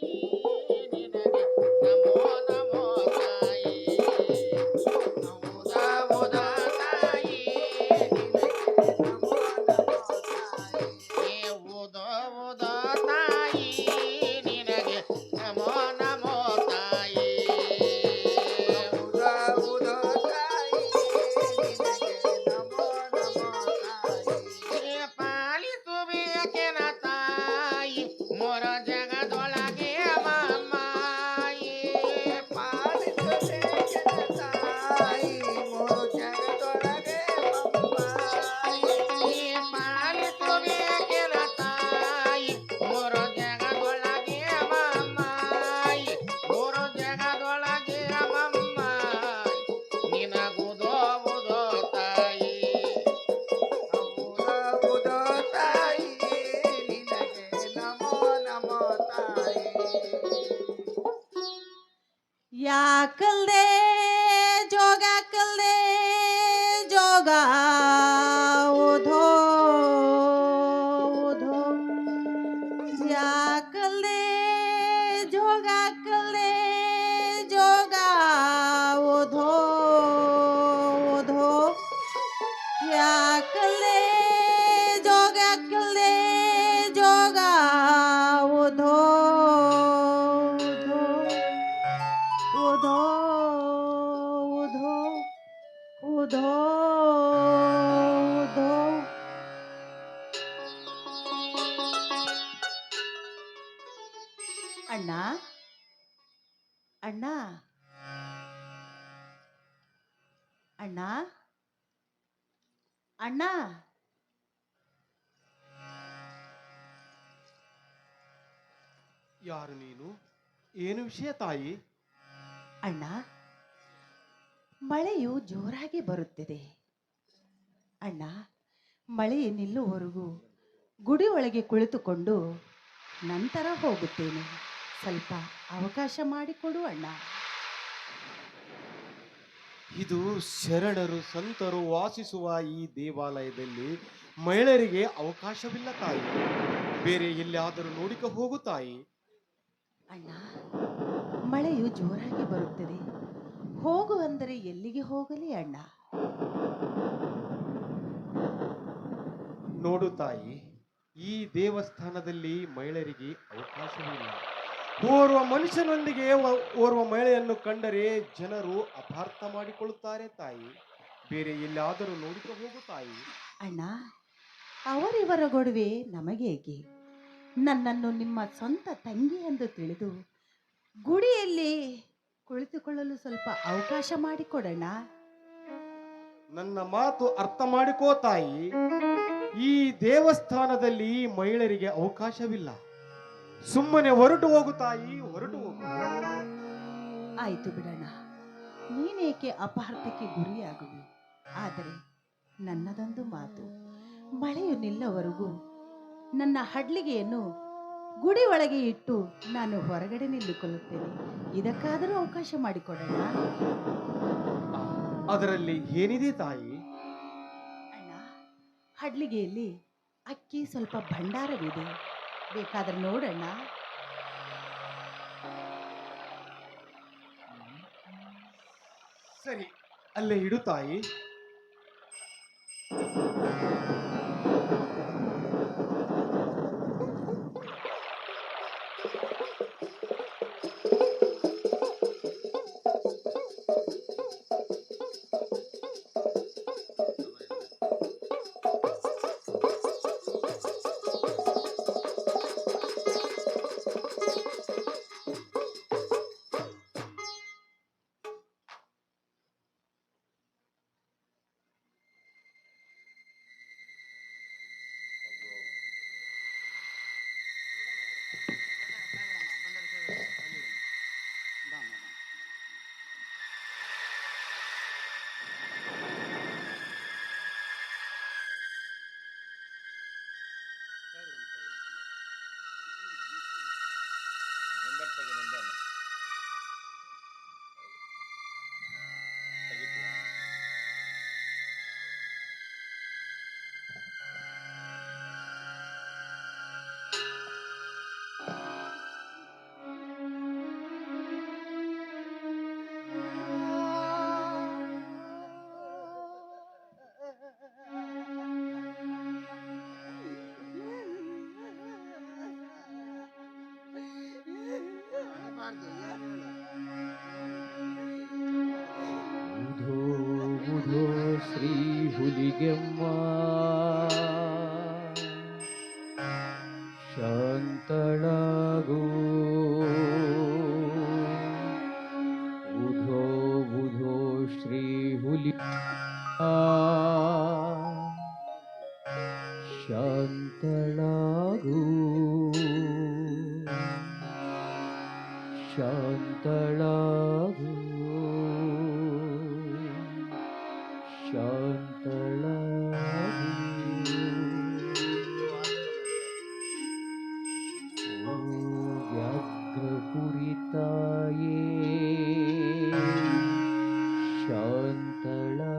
Thank you. ಯಾಕಲ್ದೆ Jog ಕಲ್ದೆ Jog ಓಧೋ ಓಧೋ ಯಾಕಲ್ದೆ Jog ಅಣ್ಣ? ಅಣ್ಣ? ಅಣ್ಣ? ಅಣ್ಣ? ಯಾರು ನೀನು? ಏನು ವಿಷಯ ತಾಯಿ? ಅಣ್ಣ ಮಳೆಯು ಜೋರಾಗಿ ಬರುತ್ತಿದೆ. ಅಣ್ಣ ಮಳೆ ನಿಲ್ಲುವವರೆಗೂ ಗುಡಿ ಒಳಗೆ ಕುಳಿತುಕೊಂಡು ನಂತರ ಹೋಗುತ್ತೇನೆ. ಸ್ವಲ್ಪ ಅವಕಾಶ ಮಾಡಿಕೊಡು ಅಣ್ಣ. ಇದು ಶರಣರು ಸಂತರು ವಾಸಿಸುವ ಈ ದೇವಾಲಯದಲ್ಲಿ ಮಹಿಳೆಯರಿಗೆ ಅವಕಾಶವಿಲ್ಲ ತಾಯಿ. ಬೇರೆ ಎಲ್ಲಿಯಾದರೂ ನೋಡಿಕ ಹೋಗು ತಾಯಿ. ಅಣ್ಣ ಮಳೆಯು ಜೋರಾಗಿ ಬರುತ್ತದೆ. ಹೋಗುವಂದರೆ ಎಲ್ಲಿಗೆ ಹೋಗಲಿ ಅಣ್ಣ? ನೋಡು ತಾಯಿ ಈ ದೇವಸ್ಥಾನದಲ್ಲಿ ಮಹಿಳೆಯರಿಗೆ ಅವಕಾಶವಿಲ್ಲ. ಓರ್ವ ಮನುಷ್ಯನೊಂದಿಗೆ ಓರ್ವ ಮಹಿಳೆಯನ್ನು ಕಂಡರೆ ಜನರು ಅಪಾರ್ಥ ಮಾಡಿಕೊಳ್ಳುತ್ತಾರೆ ತಾಯಿ. ಬೇರೆ ಎಲ್ಲಾದರೂ ನೋಡಿಕ ಹೋಗು ತಾಯಿ. ಅಣ್ಣ ಅವರಿವರ ಗೊಡವೆ ನಮಗೇಕೆ? ನನ್ನನ್ನು ನಿಮ್ಮ ಸ್ವಂತ ತಂಗಿ ಎಂದು ತಿಳಿದು ಗುಡಿಯಲ್ಲಿ ಕುಳಿತುಕೊಳ್ಳಲು ಸ್ವಲ್ಪ ಅವಕಾಶ ಮಾಡಿಕೊಡೋಣ ನನ್ನ ಮಾತು ಅರ್ಥ ಮಾಡಿಕೋ ತಾಯಿ. ಈ ದೇವಸ್ಥಾನದಲ್ಲಿ ಮಹಿಳೆಯರಿಗೆ ಅವಕಾಶವಿಲ್ಲ. ಸುಮ್ಮನೆ ಹೊರಟು ಹೋಗು ತಾಯಿ ಹೊರಟು ಹೋಗು. ಆಯಿತು ಬಿಡೋಣ. ನೀನೇಕೆ ಅಪಾರ್ಥಕ್ಕೆ ಗುರಿಯಾಗುವೆ? ಆದರೆ ನನ್ನದೊಂದು ಮಾತು. ಮಳೆಯು ನಿಲ್ಲವರೆಗೂ ನನ್ನ ಹಡ್ಲಿಗೆಯನ್ನು ಗುಡಿ ಒಳಗೆ ಇಟ್ಟು ನಾನು ಹೊರಗಡೆ ನಿಲ್ಲುಕೊಳ್ಳುತ್ತೇನೆ. ಇದಕ್ಕಾದರೂ ಅವಕಾಶ ಮಾಡಿಕೊಡೋಣ? ಅದರಲ್ಲಿ ಏನಿದೆ ತಾಯಿ? ಅಣ್ಣ ಹಡ್ಲಿಗೆಯಲ್ಲಿ ಅಕ್ಕಿ ಸ್ವಲ್ಪ ಭಂಡಾರವಿದೆ. ಬೇಕಾದ್ರೆ ನೋಡೋಣ ಸರಿ ಅಲ್ಲೇ ಇಡು ತಾಯಿ. থেকে ಮಾಡ್ತೀವಿ ಏನ್ ಹೇಳು ಬುಧೋ ಬುಧೋ ಶ್ರೀ ಹುಲಿಗೆಮ್ಮ ಶಾಂತಳಾಗೋ ಬುಧೋ ಬುಧೋ ಶ್ರೀ ಹುಲಿ ಶಾಂತಳಾಗೋ Shantala, Shantala, Shantala, Shantala, Shantala